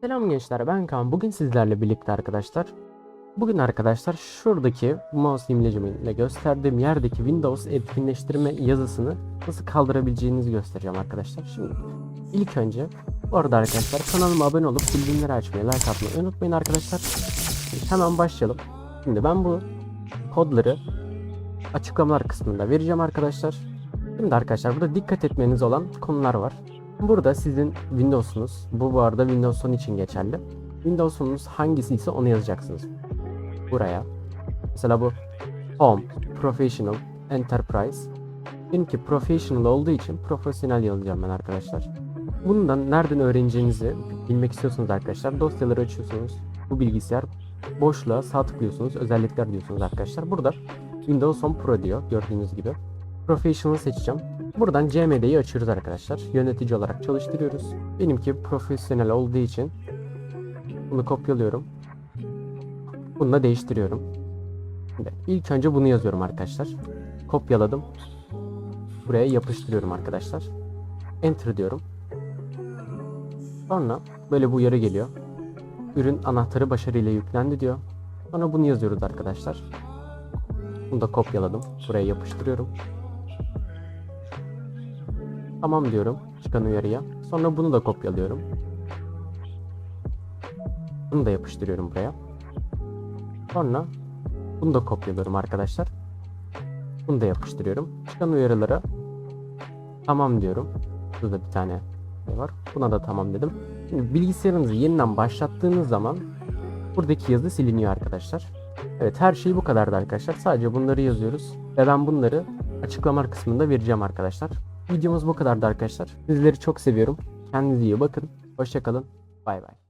Selam gençler ben Kaan. Bugün sizlerle birlikte arkadaşlar. Bugün arkadaşlar şuradaki mouse imlecimle gösterdiğim yerdeki Windows etkinleştirme yazısını nasıl kaldırabileceğinizi göstereceğim arkadaşlar. Şimdi ilk önce bu arada arkadaşlar kanalıma abone olup bildirimleri açmayı, like atmayı unutmayın arkadaşlar. Şimdi hemen başlayalım. Şimdi ben bu kodları açıklamalar kısmında vereceğim arkadaşlar. Şimdi arkadaşlar burada dikkat etmeniz olan konular var. Burada sizin Windows'unuz, bu bu arada Windows 10 için geçerli. Windows'unuz hangisi ise onu yazacaksınız. Buraya. Mesela bu Home, Professional, Enterprise. Benimki Professional olduğu için profesyonel yazacağım ben arkadaşlar. Bundan nereden öğreneceğinizi bilmek istiyorsanız arkadaşlar dosyaları açıyorsunuz. Bu bilgisayar boşluğa sağ tıklıyorsunuz. Özellikler diyorsunuz arkadaşlar. Burada Windows 10 Pro diyor gördüğünüz gibi. Professional seçeceğim. Buradan CMD'yi açıyoruz arkadaşlar. Yönetici olarak çalıştırıyoruz. Benimki profesyonel olduğu için bunu kopyalıyorum. Bunu da değiştiriyorum. Şimdi ilk önce bunu yazıyorum arkadaşlar. Kopyaladım. Buraya yapıştırıyorum arkadaşlar. Enter diyorum. Sonra böyle bu uyarı geliyor. Ürün anahtarı başarıyla yüklendi diyor. Sonra bunu yazıyoruz arkadaşlar. Bunu da kopyaladım. Buraya yapıştırıyorum. Tamam diyorum çıkan uyarıya. Sonra bunu da kopyalıyorum. Bunu da yapıştırıyorum buraya. Sonra bunu da kopyalıyorum arkadaşlar. Bunu da yapıştırıyorum. Çıkan uyarılara tamam diyorum. Burada bir tane şey var. Buna da tamam dedim. Şimdi bilgisayarınızı yeniden başlattığınız zaman buradaki yazı siliniyor arkadaşlar. Evet her şey bu kadardı arkadaşlar. Sadece bunları yazıyoruz. Ve ben bunları açıklama kısmında vereceğim arkadaşlar. Videomuz bu kadardı arkadaşlar. Sizleri çok seviyorum. Kendinize iyi bakın. Hoşçakalın. Bay bay.